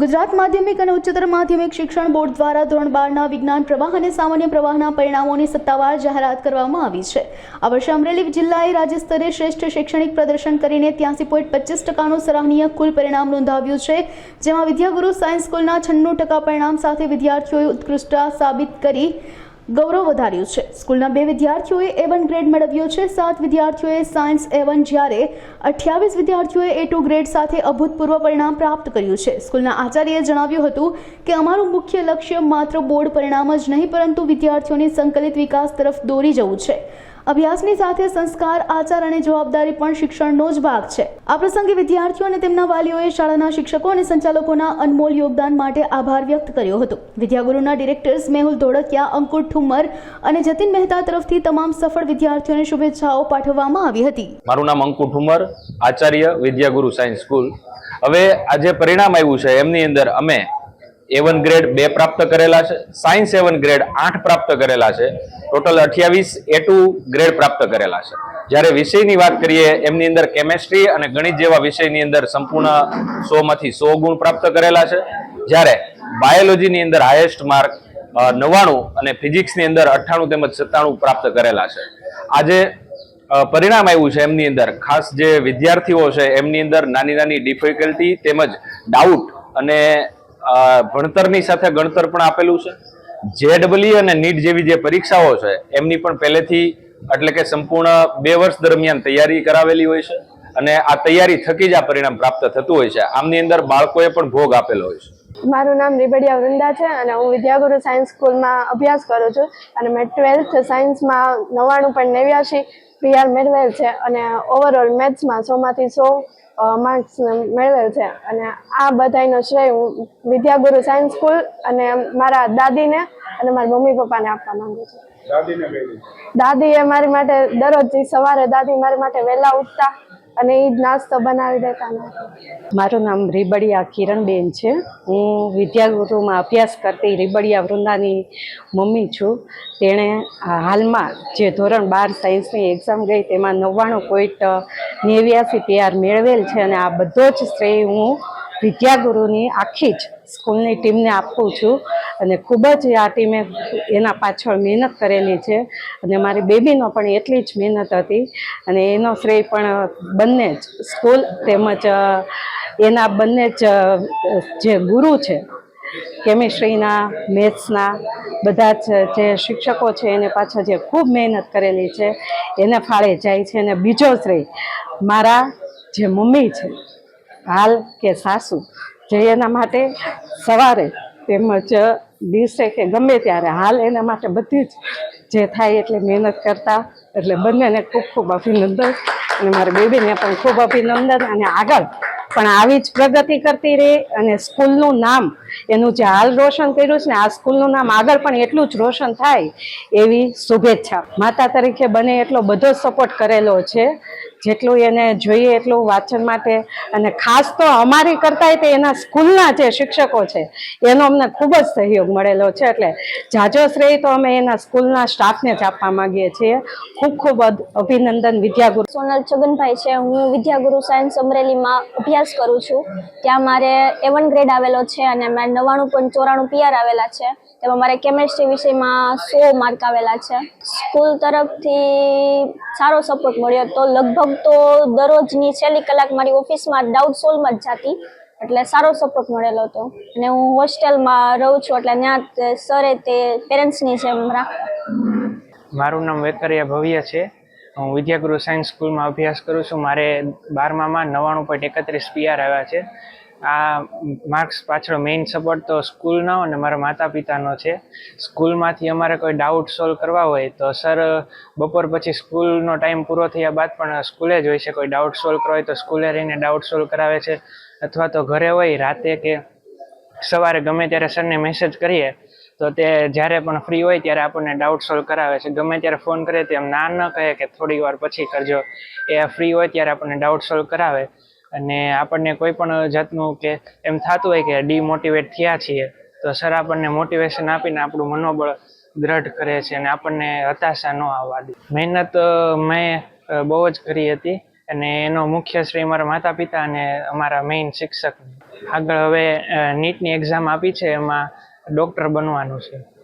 ગુજરાત માધ્યમિક અને ઉચ્ચતર માધ્યમિક શિક્ષણ બોર્ડ દ્વારા ધોરણ બારના વિજ્ઞાન પ્રવાહ અને સામાન્ય પ્રવાહના પરિણામોની સત્તાવાર જાહેરાત કરવામાં આવી છે. આ વર્ષે અમરેલી જિલ્લાએ રાજ્ય સ્તરે શ્રેષ્ઠ શૈક્ષણિક પ્રદર્શન કરીને ત્યાંસી પોઈન્ટ પચીસ ટકાનું સરાહનીય કુલ પરિણામ નોંધાવ્યું છે, જેમાં વિદ્યાગુરુ સાયન્સ સ્કૂલના છન્નું ટકા પરિણામ સાથે વિદ્યાર્થીઓએ ઉત્કૃષ્ટતા સાબિત કરી. ગૌરવ વધાર્યું છે. સ્કૂલના બે વિદ્યાર્થીઓએ એ વન ગ્રેડ મેળવ્યો છે. સાત વિદ્યાર્થીઓએ સાયન્સ એ વન જ્યારે અઠ્યાવીસ વિદ્યાર્થીઓએ એ ટુ ગ્રેડ સાથે અભૂતપૂર્વ પરિણામ પ્રાપ્ત કર્યું છે. સ્કૂલના આચાર્યએ જણાવ્યું હતું કે, અમારું મુખ્ય લક્ષ્ય માત્ર બોર્ડ પરિણામ જ નહીં, પરંતુ વિદ્યાર્થીઓની સંકલિત વિકાસ તરફ દોરી જવું છે. અભ્યાસની સાથે સંસ્કાર, આચાર અને જવાબદારી પણ શિક્ષણનો જ ભાગ છે. આ પ્રસંગે વિદ્યાર્થીઓ અને તેમના વાલીઓએ શાળાના શિક્ષકો અને સંચાલકોના અનમોલ યોગદાન માટે આભાર વ્યક્ત કર્યો હતો. વિદ્યાગુરુના ડિરેક્ટર્સ મેહુલ ધોળકિયા, અંકુર ઠુમર અને જતીન મહેતા તરફથી તમામ સફળ વિદ્યાર્થીઓને શુભેચ્છાઓ પાઠવવામાં આવી હતી. મારું નામ અંકુર ઠુમર, આચાર્ય વિદ્યાગુરુ સાયન્સ સ્કૂલ. હવે આ જે પરિણામ આવ્યું છે, એમની અંદર અમે એવન ગ્રેડ બે પ્રાપ્ત કરેલા છે. સાયન્સ એવન ગ્રેડ આઠ પ્રાપ્ત કરેલા છે. ટોટલ અઠ્યાવીસ એ ટુ ગ્રેડ પ્રાપ્ત કરેલા છે. જ્યારે વિષયની વાત કરીએ, એમની અંદર કેમેસ્ટ્રી અને ગણિત જેવા વિષયની અંદર સંપૂર્ણ સોમાંથી સો ગુણ પ્રાપ્ત કરેલા છે. જ્યારે બાયોલોજીની અંદર હાયેસ્ટ માર્ક નવ્વાણું અને ફિઝિક્સની અંદર અઠ્ઠાણું તેમજ સત્તાણું પ્રાપ્ત કરેલા છે. આજે પરિણામ આવ્યું છે એમની અંદર. ખાસ જે વિદ્યાર્થીઓ છે, એમની અંદર નાની નાની ડિફિકલ્ટી તેમજ ડાઉટ અને ભણતરની સાથે ગણતર પણ આપેલું છે. જેડબલી અને નીટ જેવી જે પરીક્ષાઓ છે, એમની પણ પહેલેથી એટલે કે સંપૂર્ણ બે વર્ષ દરમિયાન તૈયારી કરાવેલી હોય છે અને આ તૈયારી થકી જ આ પરિણામ પ્રાપ્ત થતું હોય છે. આમની અંદર બાળકોએ પણ ભોગ આપેલો હોય છે. મારું નામ રીબડિયા વૃંદા છે અને હું વિદ્યાગુરુ સાયન્સ સ્કૂલમાં અભ્યાસ કરું છું અને મેં ટ્વેલ્થ સાયન્સમાં નવ્વાણું પણ નેવ્યાસી પીઆર મેળવેલ છે અને ઓવરઓલ મેથ્સમાં સોમાંથી સો માર્ક્સ મેળવેલ છે. અને આ બધાનો શ્રેય હું વિદ્યાગુરુ સાયન્સ સ્કૂલ અને મારા દાદીને અને મારા મમ્મી પપ્પાને આપવા માંગુ છું. દાદી એ મારી માટે દરરોજ સવારે દાદી મારી માટે વહેલા ઉઠતા અને એ જ નાસ્તો બનાવી દેતા ને. મારું નામ રીબડિયા કિરણબેન છે. હું વિદ્યાગુરુમાં અભ્યાસ કરતી રીબડિયા વૃંદાની મમ્મી છું. તેણે હાલમાં જે ધોરણ બાર સાયન્સની એક્ઝામ ગઈ તેમાં નવ્વાણું પોઈન્ટ નેવ્યાસી પીઆર મેળવેલ છે અને આ બધો જ શ્રેય હું વિદ્યાગુરુની આખી જ સ્કૂલની ટીમને આપું છું. અને ખૂબ જ આ ટીમે એના પાછળ મહેનત કરેલી છે. અને મારી બેબીનો પણ એટલી જ મહેનત હતી. અને એનો શ્રેય પણ બંને જ સ્કૂલ તેમજ એના બંને જ જે ગુરુ છે, કેમિસ્ટ્રીના, મેથ્સના, બધા જ જે શિક્ષકો છે એને પાછળ જે ખૂબ મહેનત કરેલી છે, એને ફાળે જાય છે. અને બીજો શ્રેય મારા જે મમ્મી છે હાલ કે સાસુ જે એના માટે સવારે તેમજ દિવસે કે ગમે ત્યારે, હાલ એના માટે બધી જ જે થાય એટલે મહેનત કરતા એટલે બંનેને ખૂબ ખૂબ અભિનંદન અને મારી બેબીને પણ ખૂબ અભિનંદન અને આગળ પણ આવી જ પ્રગતિ કરતી રહે અને સ્કૂલનું નામ એનું જે હાલ રોશન કર્યું છે ને, આ સ્કૂલનું નામ આગળ પણ એટલું જ રોશન થાય એવી શુભેચ્છા. માતા તરીકે બને એટલો બધો સપોર્ટ કરેલો છે. જેટલું એને જોઈએ એટલું વાંચન માટે અને ખાસ તો અમારી કરતાંય તે એના સ્કૂલના જે શિક્ષકો છે, એનો અમને ખૂબ જ સહયોગ મળેલો છે. એટલે જાજો શ્રેય તો અમે એના સ્કૂલના સ્ટાફને જ આપવા માંગીએ છીએ. ખૂબ ખૂબ અભ- અભિનંદન વિદ્યાગુરુ. સોનલ છગનભાઈ છે. હું વિદ્યાગુરુ સાયન્સ અમરેલીમાં અભ્યાસ કરું છું. ત્યાં મારે એવન ગ્રેડ આવેલો છે અને મારે નવ્વાણું પોઈન્ટ ચોરાણું પીઆર આવેલા છે. તેમાં મારે કેમેસ્ટ્રી વિષયમાં સો માર્ક આવેલા છે. સ્કૂલ તરફથી સારો સપોર્ટ મળ્યો તો લગભગ તો દરરોજની છેલ્લી કલાક મારી ઓફિસમાં ડાઉટ સોલ્વમાં જ જાતી. એટલે સારો સપોર્ટ મળેલો હતો. અને હું હોસ્ટેલમાં રહું છું. એટલે ત્યાં સરે તે પેરેન્ટ્સની જેમ રાખતા. મારું નામ વેકરિયા ભવ્ય છે. હું વિદ્યાગુરુ સાયન્સ સ્કૂલમાં અભ્યાસ કરું છું. મારે બારમામાં નવ્વાણું પોઈન્ટ એકત્રીસ પીઆર આવ્યા છે. આ માર્ક્સ પાછળ મેઇન સપોર્ટ તો સ્કૂલનો અને મારા માતા પિતાનો છે. સ્કૂલમાંથી અમારે કોઈ ડાઉટ સોલ્વ કરવા હોય તો સર બપોર પછી સ્કૂલનો ટાઈમ પૂરો થયા બાદ પણ સ્કૂલે જ હોય છે. કોઈ ડાઉટ સોલ્વ કરવા હોય તો સ્કૂલે રહીને ડાઉટ સોલ્વ કરાવે છે. અથવા તો ઘરે હોય રાતે કે સવારે ગમે ત્યારે સરને મેસેજ કરીએ તો તે જ્યારે પણ ફ્રી હોય ત્યારે આપણને ડાઉટ સોલ્વ કરાવે છે. ગમે ત્યારે ફોન કરે તેમ ના ન કહે કે થોડી વાર પછી કરજો. એ ફ્રી હોય ત્યારે આપણને ડાઉટ સોલ્વ કરાવે. અને આપણને કોઈ પણ જાતનું કે એમ થતું હોય કે ડીમોટિવેટ થયા છીએ, તો સર આપણને મોટિવેશન આપીને આપણું મનોબળ દ્રઢ કરે છે અને આપણને હતાશા ન આવવા દે. મહેનત મેં બહુ જ કરી હતી અને એનો મુખ્ય શ્રેય મારા માતા પિતા અને અમારા મેઇન શિક્ષક આગળ હવે નીટની એક્ઝામ આપી છે. એમાં ડૉક્ટર બનવાનું છે.